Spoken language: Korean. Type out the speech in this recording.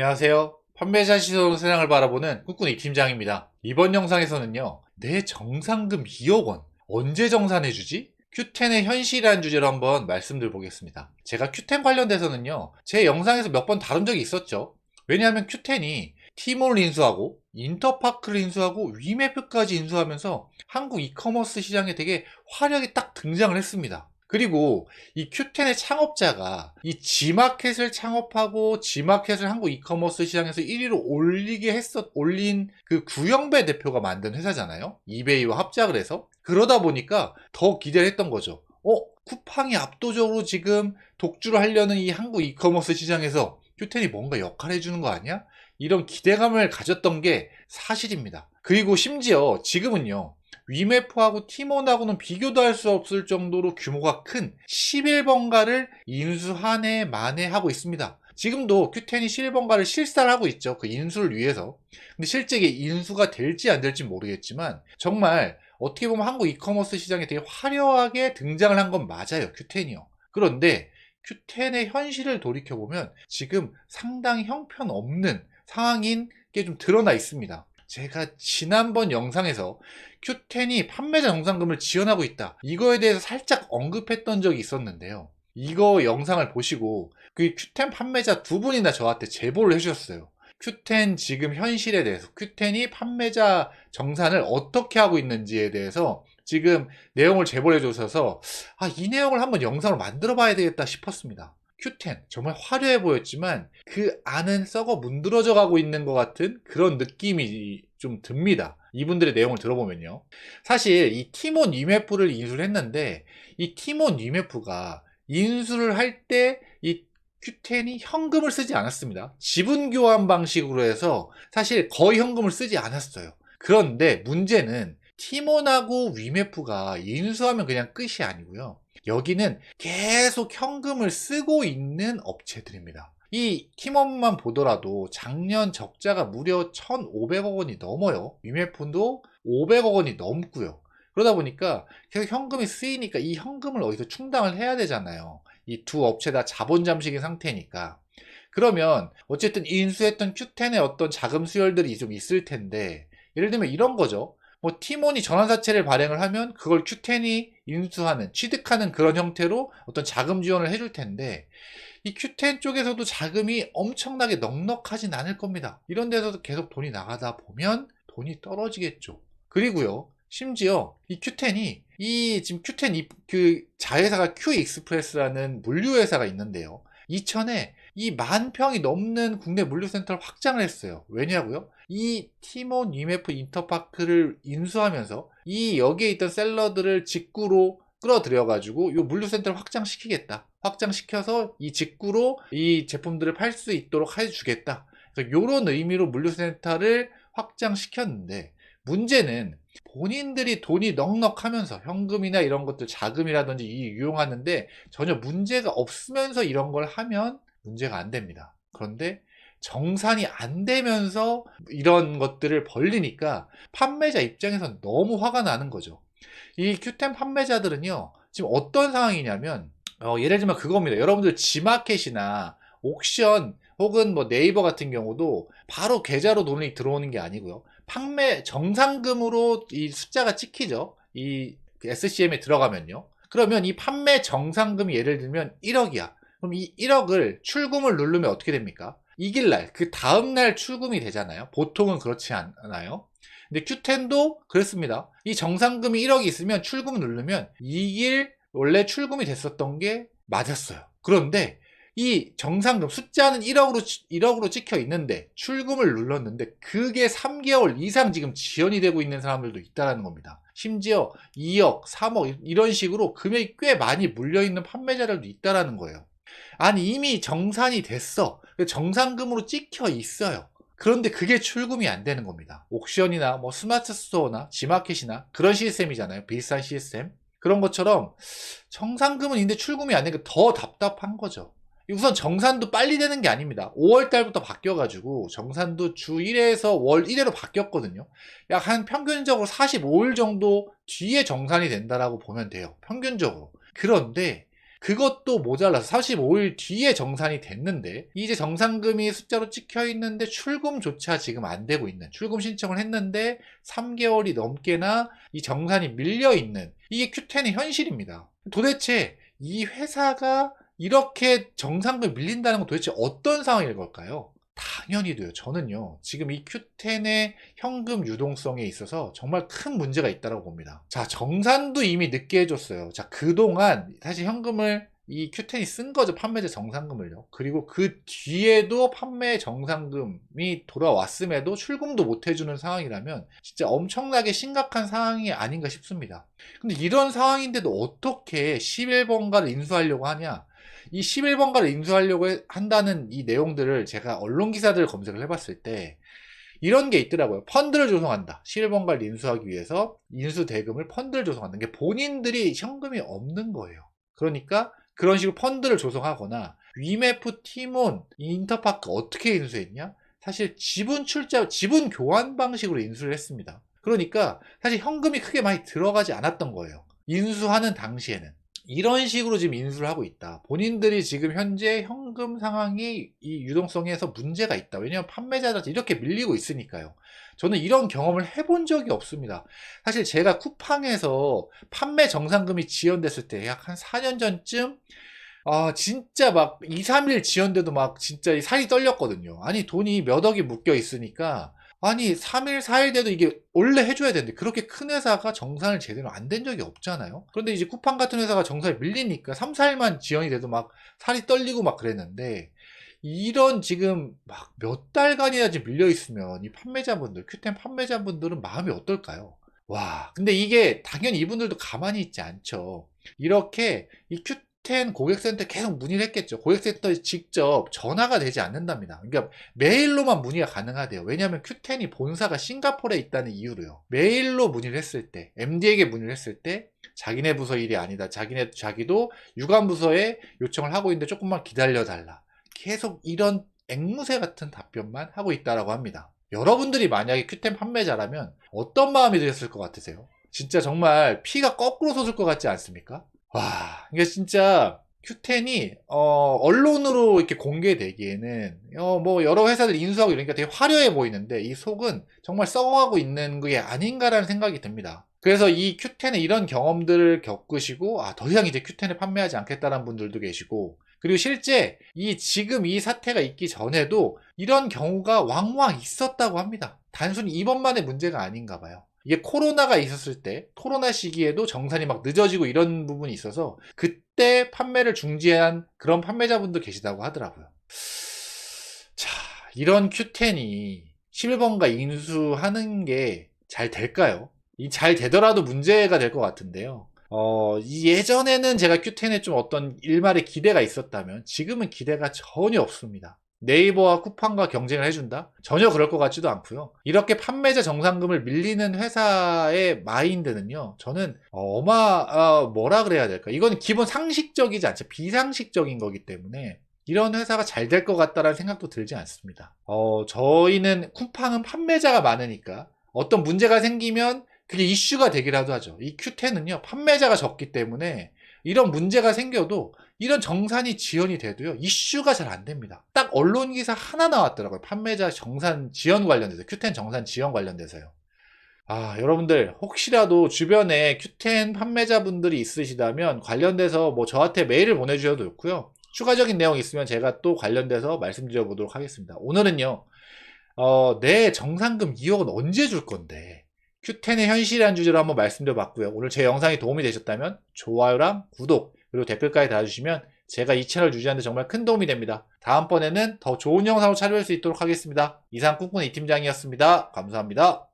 안녕하세요. 판매자 시선 세상을 바라보는 꿈꾸는 팀장입니다. 이번 영상에서는요, 내 정상금 2억 원 언제 정산해주지? Q10의 현실이라는 주제로 한번 말씀드려 보겠습니다. 제가 Q10 관련돼서는요, 제 영상에서 몇 번 다룬 적이 있었죠. 왜냐하면 Q10이 티몰 인수하고 인터파크를 인수하고 위메프까지 인수하면서 한국 이커머스 시장에 되게 화려하게 딱 등장을 했습니다. 그리고 이 Q10의 창업자가 이 G마켓을 창업하고 G마켓을 한국 이커머스 시장에서 1위로 올리게 했었, 올린 그 구영배 대표가 만든 회사잖아요. 이베이와 합작을 해서. 그러다 보니까 더 기대를 했던 거죠. 어? 쿠팡이 압도적으로 지금 독주를 하려는 이 한국 이커머스 시장에서 Q10이 뭔가 역할을 해주는 거 아니야? 이런 기대감을 가졌던 게 사실입니다. 그리고 심지어 지금은요. 위메프하고 티몬하고는 비교도 할 수 없을 정도로 규모가 큰 11번가를 인수 한 해 만에 하고 있습니다. 지금도 Q10이 11번가를 실사를 하고 있죠. 그 인수를 위해서. 근데 실제 이게 인수가 될지 안 될지 모르겠지만 정말 어떻게 보면 한국 이커머스 시장에 되게 화려하게 등장을 한 건 맞아요. Q10이요. 그런데 Q10의 현실을 돌이켜보면 지금 상당히 형편없는 상황인 게 좀 드러나 있습니다. 제가 지난번 영상에서 Q10이 판매자 정상금을 지원하고 있다. 이거에 대해서 살짝 언급했던 적이 있었는데요. 이거 영상을 보시고 그 Q10 판매자 두 분이나 저한테 제보를 해주셨어요. Q10 지금 현실에 대해서 Q10이 판매자 정산을 어떻게 하고 있는지에 대해서 지금 내용을 제보를 해주셔서 아, 이 내용을 한번 영상으로 만들어 봐야 되겠다 싶었습니다. Q10 정말 화려해 보였지만 그 안은 썩어 문드러져 가고 있는 것 같은 그런 느낌이 좀 듭니다. 이분들의 내용을 들어보면요. 사실 이 티몬 유메프를 인수를 했는데 이 티몬 유메프가 인수를 할 때이 Q10이 현금을 쓰지 않았습니다. 지분 교환 방식으로 해서 사실 거의 현금을 쓰지 않았어요. 그런데 문제는 티몬하고 위메프가 인수하면 그냥 끝이 아니고요. 여기는 계속 현금을 쓰고 있는 업체들입니다. 이 팀원만 보더라도 작년 적자가 무려 1,500억 원이 넘어요. 위메프도 500억 원이 넘고요. 그러다 보니까 계속 현금이 쓰이니까 이 현금을 어디서 충당을 해야 되잖아요. 이 두 업체 다 자본 잠식인 상태니까. 그러면 어쨌든 인수했던 Q10의 어떤 자금 수혈들이 좀 있을 텐데 예를 들면 이런 거죠. 뭐 티몬이 전환사채를 발행을 하면 그걸 Q10이 인수하는 취득하는 그런 형태로 어떤 자금 지원을 해줄 텐데 이 Q10 쪽에서도 자금이 엄청나게 넉넉하진 않을 겁니다. 이런 데서도 계속 돈이 나가다 보면 돈이 떨어지겠죠. 그리고요. 심지어 이 Q10이 이 지금 Q10 이, 그 자회사가 Q익스프레스라는 물류 회사가 있는데요. 2000에 이 만 평이 넘는 국내 물류센터를 확장을 했어요. 왜냐고요? 이 티몬 UMF 인터파크를 인수하면서 이 여기에 있던 셀러들을 직구로 끌어들여가지고 이 물류센터를 확장시키겠다. 확장시켜서 이 직구로 이 제품들을 팔 수 있도록 해주겠다. 그래서 이런 의미로 물류센터를 확장시켰는데 문제는 본인들이 돈이 넉넉하면서 현금이나 이런 것들 자금이라든지 이용하는데 전혀 문제가 없으면서 이런 걸 하면 문제가 안 됩니다. 그런데 정산이 안 되면서 이런 것들을 벌리니까 판매자 입장에선 너무 화가 나는 거죠. 이 Q10 판매자들은요, 지금 어떤 상황이냐면, 어, 예를 들면 그겁니다. 여러분들 G마켓이나 옥션 혹은 뭐 네이버 같은 경우도 바로 계좌로 돈이 들어오는 게 아니고요. 판매 정상금으로 이 숫자가 찍히죠. 이 SCM에 들어가면요. 그러면 이 판매 정상금이 예를 들면 1억이야. 그럼 이 1억을 출금을 누르면 어떻게 됩니까? 이길 날, 그 다음 날 출금이 되잖아요. 보통은 그렇지 않아요. 근데 Q10도 그렇습니다. 이 정상금이 1억이 있으면 출금을 누르면 이길 원래 출금이 됐었던 게 맞았어요. 그런데 이 정상금 숫자는 1억으로 1억으로 찍혀 있는데 출금을 눌렀는데 그게 3개월 이상 지금 지연이 되고 있는 사람들도 있다라는 겁니다. 심지어 2억, 3억 이런 식으로 금액이 꽤 많이 물려 있는 판매자들도 있다라는 거예요. 아니 이미 정산이 됐어. 정상금으로 찍혀 있어요. 그런데 그게 출금이 안 되는 겁니다. 옥션이나 뭐 스마트 스토어나 지마켓이나 그런 시스템이잖아요. 비슷한 시스템. 그런 것처럼 정상금은 있는데 출금이 안 되니까 더 답답한 거죠. 우선 정산도 빨리 되는 게 아닙니다. 5월 달부터 바뀌어가지고 정산도 주 1회에서 월 1회로 바뀌었거든요. 약 한 평균적으로 45일 정도 뒤에 정산이 된다라고 보면 돼요. 평균적으로. 그런데 그것도 모자라서 45일 뒤에 정산이 됐는데 이제 정산금이 숫자로 찍혀 있는데 출금조차 지금 안 되고 있는 출금 신청을 했는데 3개월이 넘게나 이 정산이 밀려 있는 이게 큐텐의 현실입니다. 도대체 이 회사가 이렇게 정상금 밀린다는 건 도대체 어떤 상황일 걸까요? 당연히도요. 저는요. 지금 이 Q10의 현금 유동성에 있어서 정말 큰 문제가 있다고 봅니다. 자, 정산도 이미 늦게 해줬어요. 자, 그동안 사실 현금을 이 Q10이 쓴 거죠. 판매자 정산금을요. 그리고 그 뒤에도 판매 정산금이 돌아왔음에도 출금도 못 해주는 상황이라면 진짜 엄청나게 심각한 상황이 아닌가 싶습니다. 근데 이런 상황인데도 어떻게 11번가를 인수하려고 하냐? 이 11번가를 인수하려고 해- 한다는 이 내용들을 제가 언론 기사들을 검색을 해봤을 때 이런 게 있더라고요. 펀드를 조성한다. 11번가를 인수하기 위해서 인수 대금을 펀드를 조성한다는 게 본인들이 현금이 없는 거예요. 그러니까 그런 식으로 펀드를 조성하거나 위메프, 티몬, 인터파크 어떻게 인수했냐? 사실 지분 출자, 지분 교환 방식으로 인수를 했습니다. 그러니까 사실 현금이 크게 많이 들어가지 않았던 거예요. 인수하는 당시에는. 이런 식으로 지금 인수를 하고 있다. 본인들이 지금 현재 현금 상황이 이 유동성에서 문제가 있다. 왜냐하면 판매자들한테 이렇게 밀리고 있으니까요. 저는 이런 경험을 해본 적이 없습니다. 사실 제가 쿠팡에서 판매 정산금이 지연됐을 때 약 한 4년 전쯤 아, 진짜 막 2, 3일 지연돼도 막 진짜 이 살이 떨렸거든요. 아니, 돈이 몇 억이 묶여 있으니까 아니 3일 4일 돼도 이게 원래 해줘야 되는데 그렇게 큰 회사가 정산을 제대로 안 된 적이 없잖아요. 그런데 이제 쿠팡 같은 회사가 정산이 밀리니까 3, 4일만 지연이 돼도 막 살이 떨리고 막 그랬는데 이런 지금 막 몇 달간이나 지금 밀려 있으면 이 판매자분들 큐템 판매자분들은 마음이 어떨까요? 와 근데 이게 당연히 이분들도 가만히 있지 않죠. 이렇게 이 큐텐 고객센터에 계속 문의를 했겠죠. 고객센터에 직접 전화가 되지 않는답니다. 그러니까 메일로만 문의가 가능하대요. 왜냐하면 큐텐이 본사가 싱가포르에 있다는 이유로요. 메일로 문의를 했을 때, MD에게 문의를 했을 때, 자기네 부서 일이 아니다. 자기네, 자기도 유관 부서에 요청을 하고 있는데 조금만 기다려 달라. 계속 이런 앵무새 같은 답변만 하고 있다라고 합니다. 여러분들이 만약에 큐텐 판매자라면 어떤 마음이 드셨을 것 같으세요? 진짜 정말 피가 거꾸로 솟을 것 같지 않습니까? 와, 이게 진짜 Q10이 어, 언론으로 이렇게 공개되기에는 어, 뭐 여러 회사들 인수하고 이러니까 되게 화려해 보이는데 이 속은 정말 썩어가고 있는 게 아닌가라는 생각이 듭니다. 그래서 이 Q10의 이런 경험들을 겪으시고 아, 더 이상 이제 Q10을 판매하지 않겠다는 분들도 계시고 그리고 실제 이 지금 이 사태가 있기 전에도 이런 경우가 왕왕 있었다고 합니다. 단순히 이번만의 문제가 아닌가 봐요. 이게 코로나가 있었을 때 코로나 시기에도 정산이 막 늦어지고 이런 부분이 있어서 그때 판매를 중지한 그런 판매자분도 계시다고 하더라고요. 자, 이런 Q10이 11번가 인수하는 게 잘 될까요? 이 잘 되더라도 문제가 될 것 같은데요. 어, 이 예전에는 제가 Q10에 좀 어떤 일말의 기대가 있었다면 지금은 기대가 전혀 없습니다. 네이버와 쿠팡과 경쟁을 해준다? 전혀 그럴 것 같지도 않고요. 이렇게 판매자 정상금을 밀리는 회사의 마인드는요. 저는 어마 어, 뭐라 그래야 될까? 이건 기본 상식적이지 않죠. 비상식적인 거기 때문에 이런 회사가 잘 될 것 같다라는 생각도 들지 않습니다. 어, 저희는 쿠팡은 판매자가 많으니까 어떤 문제가 생기면 그게 이슈가 되기라도 하죠. 이 Q10은요, 판매자가 적기 때문에 이런 문제가 생겨도 이런 정산이 지연이 돼도요, 이슈가 잘 안 됩니다. 딱 언론 기사 하나 나왔더라고요. 판매자 정산 지연 관련돼서, Q10 정산 지연 관련돼서요. 아, 여러분들, 혹시라도 주변에 Q10 판매자분들이 있으시다면 관련돼서 뭐 저한테 메일을 보내주셔도 좋고요. 추가적인 내용 있으면 제가 또 관련돼서 말씀드려 보도록 하겠습니다. 오늘은요, 어, 내 정상금 2억은 언제 줄 건데, Q10의 현실이라는 주제로 한번 말씀드려 봤고요. 오늘 제 영상이 도움이 되셨다면 좋아요랑 구독, 그리고 댓글까지 달아주시면 제가 이 채널 유지하는데 정말 큰 도움이 됩니다. 다음번에는 더 좋은 영상으로 찾아뵐 수 있도록 하겠습니다. 이상 꿈꾸는 이 팀장이었습니다. 감사합니다.